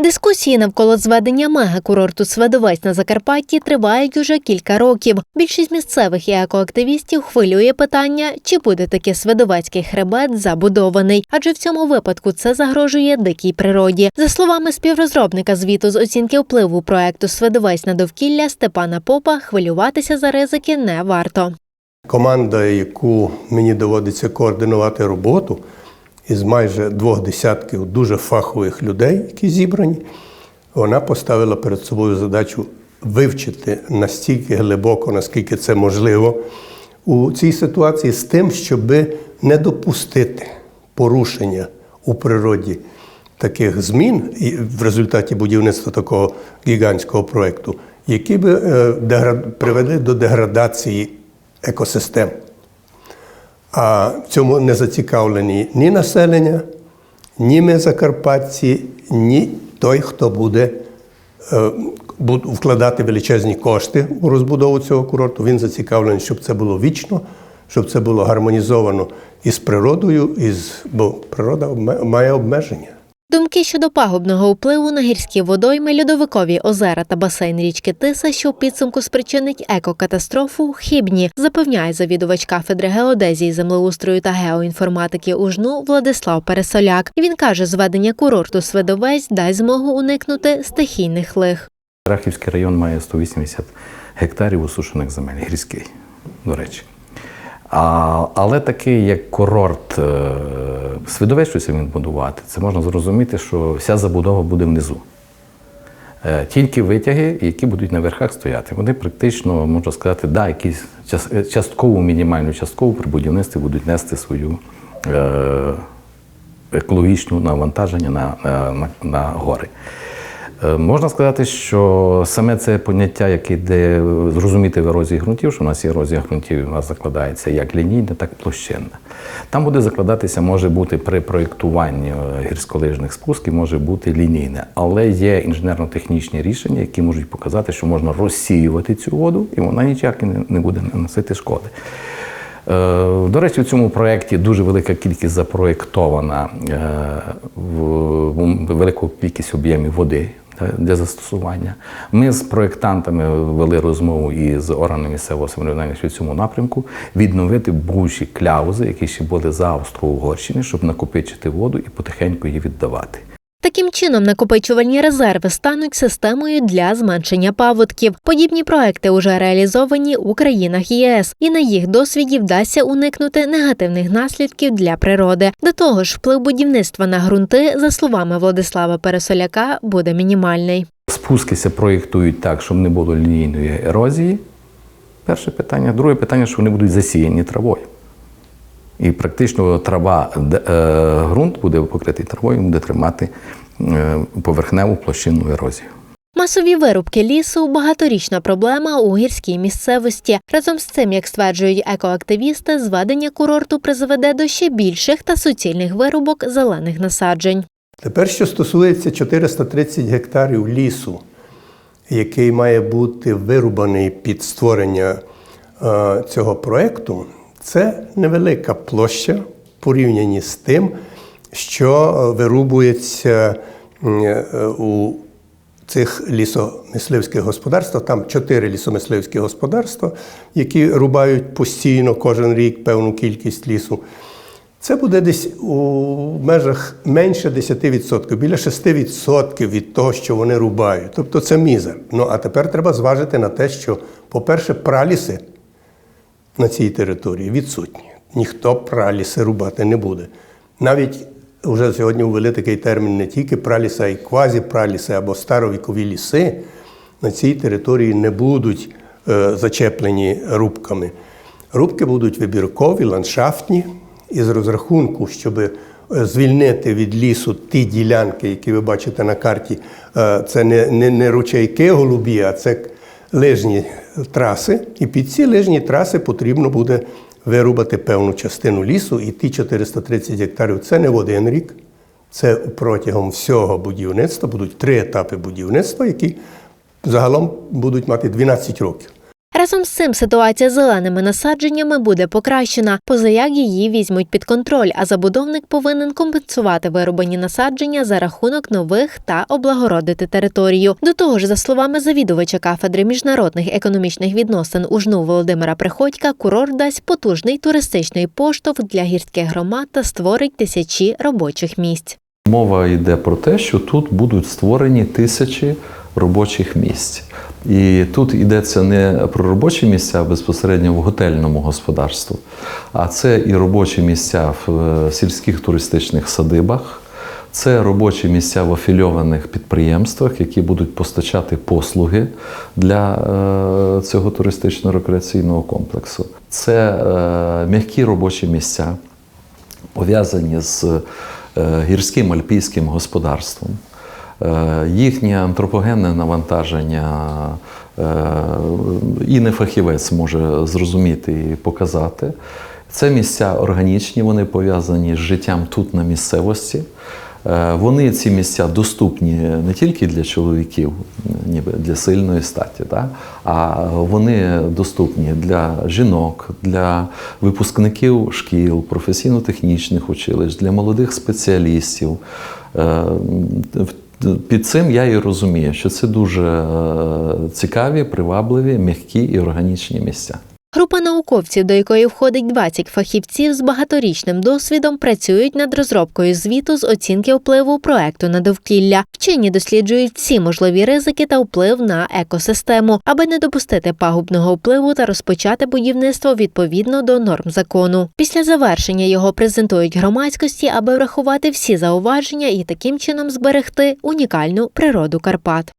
Дискусії навколо зведення мегакурорту Сведовець на Закарпатті тривають уже кілька років. Більшість місцевих і екоактивістів хвилює питання, чи буде таки Сведовецький хребет забудований, адже в цьому випадку це загрожує дикій природі. За словами співрозробника звіту з оцінки впливу проекту Сведовець на довкілля Степана Попа, хвилюватися за ризики не варто. Команда, яку мені доводиться координувати роботу, із майже двох десятків дуже фахових людей, які зібрані, вона поставила перед собою задачу вивчити настільки глибоко, наскільки це можливо, у цій ситуації з тим, щоб не допустити порушення у природі таких змін в результаті будівництва такого гігантського проєкту, які би е, привели до деградації екосистем. А в цьому не зацікавлені ні населення, ні ми закарпатці, ні той, хто буде е, вкладати величезні кошти у розбудову цього курорту. Він зацікавлений, щоб це було вічно, щоб це було гармонізовано із природою, із, бо природа має обмеження. Думки щодо пагубного впливу на гірські водойми, льодовикові озера та басейн річки Тиса, що в підсумку спричинить екокатастрофу, хибні, запевняє завідувач кафедри геодезії, землеустрою та геоінформатики УЖНУ Владислав Пересоляк. Він каже, зведення курорту Сведовець дасть змогу уникнути стихійних лих. Рахівський район має 180 гектарів усушених земель, гірський, до речі. А, але такий як курорт е, він будувати, це можна зрозуміти, що вся забудова буде внизу. Е, Тільки витяги, які будуть на верхах стояти. Вони практично, можна сказати, да, якісь час- часткову, мінімальну часткову при будівництві будуть нести свою е, екологічну навантаження на, на, на, на гори. Е, Можна сказати, що саме це поняття, яке йде зрозуміти в ерозії ґрунтів, що у нас ерозія ґрунтів, у нас закладається як лінійна, так і площинна. Там буде закладатися, може бути при проєктуванні е, гірськолижних спусків, може бути лінійне, але є інженерно-технічні рішення, які можуть показати, що можна розсіювати цю воду, і вона ніяк не- буде наносити шкоди. Е, До речі, в цьому проєкті дуже велика кількість запроєктована е, в- в велику кількість об'ємів води для застосування. Ми з проєктантами вели розмову і з органами місцевого самоврядування в цьому напрямку відновити бувші кляузи, які ще були за Австро-Угорщини, щоб накопичити воду і потихеньку її віддавати. Таким чином, накопичувальні резерви стануть системою для зменшення паводків. Подібні проекти уже реалізовані у країнах ЄС, і на їх досвіді вдасться уникнути негативних наслідків для природи. До того ж, вплив будівництва на ґрунти, за словами Владислава Пересоляка, буде мінімальний. Спускися проєктують так, щоб не було лінійної ерозії. Перше питання. Друге питання, що вони будуть засіяні травою. І практично трава, де- е, ґрунт буде покритий травою, буде тримати е, поверхневу площинну ерозію. Масові вирубки лісу багаторічна проблема у гірській місцевості. Разом з цим, як стверджують екоактивісти, зведення курорту призведе до ще більших та суцільних вирубок зелених насаджень. Тепер, що стосується 430 гектарів лісу, який має бути вирубаний під створення е, цього проєкту, це невелика площа в порівнянні з тим, що вирубується е, у цих лісомисливських господарствах. Там чотири лісомисливські господарства, які рубають постійно кожен рік певну кількість лісу. Це буде десь у межах менше 10%, біля 6% від того, що вони рубають. Тобто це мізер. Ну а тепер треба зважити на те, що, по-перше, праліси на цій території відсутні. Ніхто праліси рубати не буде. Навіть вже сьогодні ввели такий термін не тільки праліси, а й квазіпраліси або старовікові ліси на цій території не будуть е, зачеплені рубками. Рубки будуть вибіркові, ландшафтні, із розрахунку, щоб е, звільнити від лісу ті ділянки, які ви бачите на карті. Е, Це не, не, не ручейки голубі, а це лижні траси. І під ці лижні траси потрібно буде вирубати певну частину лісу, і ті 430 гектарів це не в один рік. Це протягом всього будівництва будуть три етапи будівництва, які загалом будуть мати 12 років. Разом з цим ситуація з зеленими насадженнями буде покращена, поза як її візьмуть під контроль, а забудовник повинен компенсувати вирубані насадження за рахунок нових та облагородити територію. До того ж, за словами завідувача кафедри міжнародних економічних відносин УЖНУ Володимира Приходька, курорт дасть потужний туристичний поштовх для гірських громад та створить тисячі робочих місць. Мова йде про те, що тут будуть створені тисячі робочих місць. І тут йдеться не про робочі місця безпосередньо в готельному господарстві, а це і робочі місця в е, сільських туристичних садибах, це робочі місця в афільованих підприємствах, які будуть постачати послуги для е, цього туристично-рекреаційного комплексу. Це е, м'які робочі місця, пов'язані з гірським альпійським господарством. Е, Їхнє антропогенне навантаження е, і не фахівець може зрозуміти і показати. Це місця органічні, вони пов'язані з життям тут на місцевості. Е, Вони ці місця доступні не тільки для чоловіків, ніби для сильної статі, та? а вони доступні для жінок, для випускників шкіл, професійно-технічних училищ, для молодих спеціалістів. Е, Під цим я і розумію, що це дуже е, цікаві, привабливі, м'які і органічні місця. Група науковців, до якої входить 20 фахівців з багаторічним досвідом, працюють над розробкою звіту з оцінки впливу проекту на довкілля. Вчені досліджують всі можливі ризики та вплив на екосистему, аби не допустити пагубного впливу та розпочати будівництво відповідно до норм закону. Після завершення його презентують громадськості, аби врахувати всі зауваження і таким чином зберегти унікальну природу Карпат.